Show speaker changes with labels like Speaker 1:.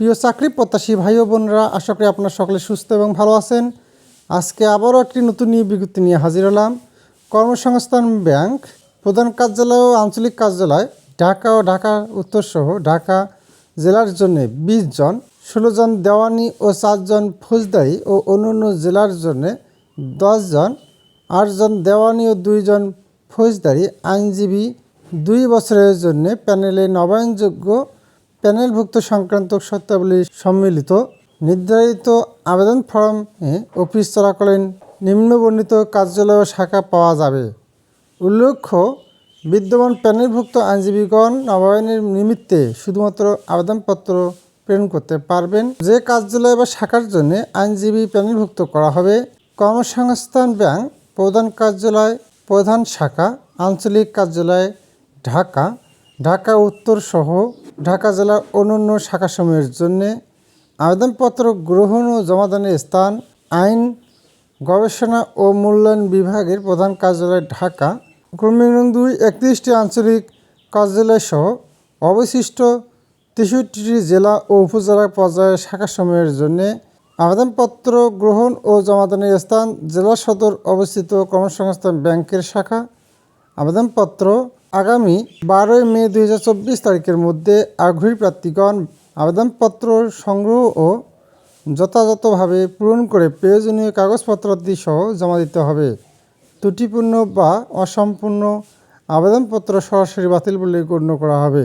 Speaker 1: প্রিয় চাকরি প্রত্যাশী ভাই ও বোনরা, আশা করি আপনারা সকলে সুস্থ এবং ভালো আছেন। আজকে আবারও একটি নতুন নিয়োগ বিজ্ঞপ্তি নিয়ে হাজির হলাম। কর্মসংস্থান ব্যাংক, প্রধান কার্যালয় ও আঞ্চলিক কার্যালয়, ঢাকা ও ঢাকা উত্তরসহ ঢাকা জেলার জন্য বিশ জন, ষোলো জন দেওয়ানি ও চারজন ফৌজদারি ও অন্যান্য জেলার জন্য জন আটজন দেওয়ানি ও দুইজন ফৌজদারি আইনজীবী দুই বছরের জন্য প্যানেলে নবায়নযোগ্য প্যানেলভুক্ত সংক্রান্ত শর্তাবলী সম্মিলিত নির্ধারিত আবেদন ফর্মে অফিস চলাকালীন নিম্নবর্ণিত কার্যালয় শাখা পাওয়া যাবে। উল্লেখ্য, বিদ্যমান প্যানেলভুক্ত আইনজীবীগণ নবায়নের নিমিত্তে শুধুমাত্র আবেদনপত্র প্রেরণ করতে পারবেন। যে কার্যালয় বা শাখার জন্য আইনজীবী প্যানেলভুক্ত করা হবে, কর্মসংস্থান ব্যাংক, প্রধান কার্যালয়, প্রধান শাখা, আঞ্চলিক কার্যালয়, ঢাকা ঢাকা উত্তর সহ ঢাকা জেলার অন্যান্য শাখাসমূহের জন্য আবেদনপত্র গ্রহণ ও জমাদানের স্থান, আইন, গবেষণা ও মূল্যায়ন বিভাগের প্রধান কার্যালয় ঢাকা ক্রমিক দুই, একত্রিশটি আঞ্চলিক কার্যালয় সহ অবশিষ্ট তেষট্টিটি জেলা ও উপজেলা পর্যায়ের শাখাসমূহের জন্য আবেদনপত্র গ্রহণ ও জমাদানের স্থান, জেলা সদর অবস্থিত কর্মসংস্থান ব্যাংকের শাখা, আবেদনপত্র আগামী বারোই মে দু হাজার চব্বিশ তারিখের মধ্যে আগ্রহী প্রার্থীগণ আবেদনপত্র সংগ্রহ ও যথাযথভাবে পূরণ করে প্রয়োজনীয় কাগজপত্র সহ জমা দিতে হবে। ত্রুটিপূর্ণ বা অসম্পূর্ণ আবেদনপত্র সরাসরি বাতিল বলে গণ্য করা হবে।